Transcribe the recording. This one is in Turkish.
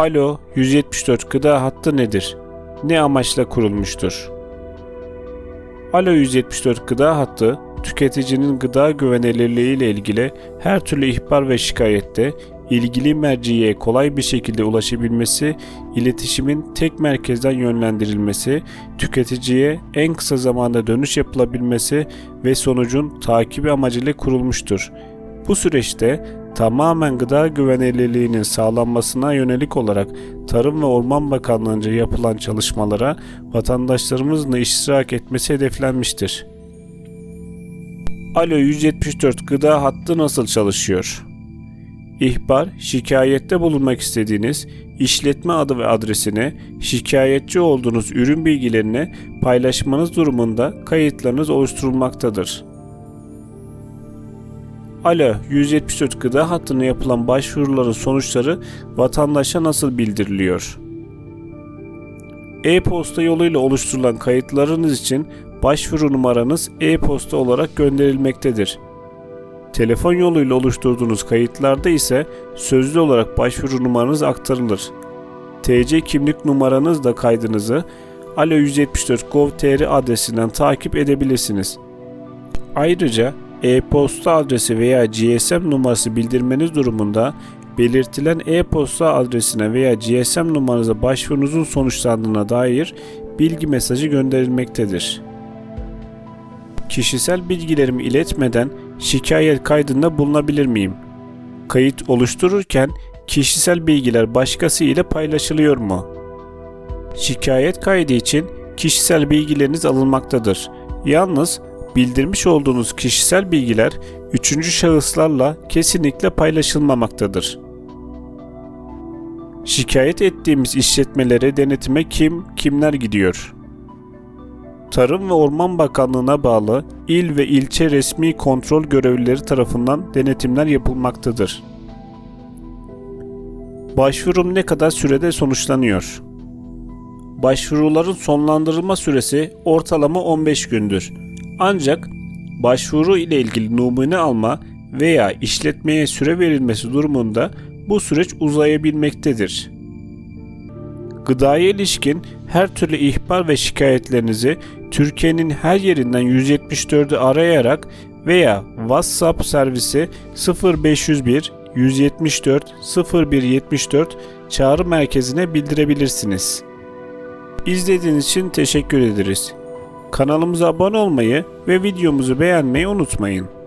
Alo 174 gıda hattı nedir? Ne amaçla kurulmuştur? Alo 174 gıda hattı, tüketicinin gıda güvenilirliği ile ilgili her türlü ihbar ve şikayette ilgili merciye kolay bir şekilde ulaşabilmesi, iletişimin tek merkezden yönlendirilmesi, tüketiciye en kısa zamanda dönüş yapılabilmesi ve sonucun takibi amacıyla kurulmuştur. Bu süreçte tamamen gıda güvenilirliğinin sağlanmasına yönelik olarak Tarım ve Orman Bakanlığı'nca yapılan çalışmalara vatandaşlarımızın da iştirak etmesi hedeflenmiştir. Alo 174 gıda hattı nasıl çalışıyor? İhbar, şikayette bulunmak istediğiniz işletme adı ve adresini, şikayetçi olduğunuz ürün bilgilerini paylaşmanız durumunda kayıtlarınız oluşturulmaktadır. Alo 174 gıda hattına yapılan başvuruların sonuçları vatandaşa nasıl bildiriliyor? E-posta yoluyla oluşturulan kayıtlarınız için başvuru numaranız e-posta olarak gönderilmektedir. Telefon yoluyla oluşturduğunuz kayıtlarda ise sözlü olarak başvuru numaranız aktarılır. TC kimlik numaranız da kaydınızı Alo 174 Gov.tr adresinden takip edebilirsiniz. Ayrıca e-posta adresi veya GSM numarası bildirmeniz durumunda belirtilen e-posta adresine veya GSM numaranıza başvurunuzun sonuçlandığına dair bilgi mesajı gönderilmektedir. Kişisel bilgilerimi iletmeden şikayet kaydında bulunabilir miyim? Kayıt oluştururken kişisel bilgiler başkası ile paylaşılıyor mu? Şikayet kaydı için kişisel bilgileriniz alınmaktadır. Yalnız bildirmiş olduğunuz kişisel bilgiler üçüncü şahıslarla kesinlikle paylaşılmamaktadır. Şikayet ettiğimiz işletmelere denetime kim, kimler gidiyor? Tarım ve Orman Bakanlığı'na bağlı il ve ilçe resmi kontrol görevlileri tarafından denetimler yapılmaktadır. Başvurum ne kadar sürede sonuçlanıyor? Başvuruların sonlandırılma süresi ortalama 15 gündür. Ancak başvuru ile ilgili numune alma veya işletmeye süre verilmesi durumunda bu süreç uzayabilmektedir. Gıdaya ilişkin her türlü ihbar ve şikayetlerinizi Türkiye'nin her yerinden 174'ü arayarak veya WhatsApp servisi 0501 174 0174 çağrı merkezine bildirebilirsiniz. İzlediğiniz için teşekkür ederiz. Kanalımıza abone olmayı ve videomuzu beğenmeyi unutmayın.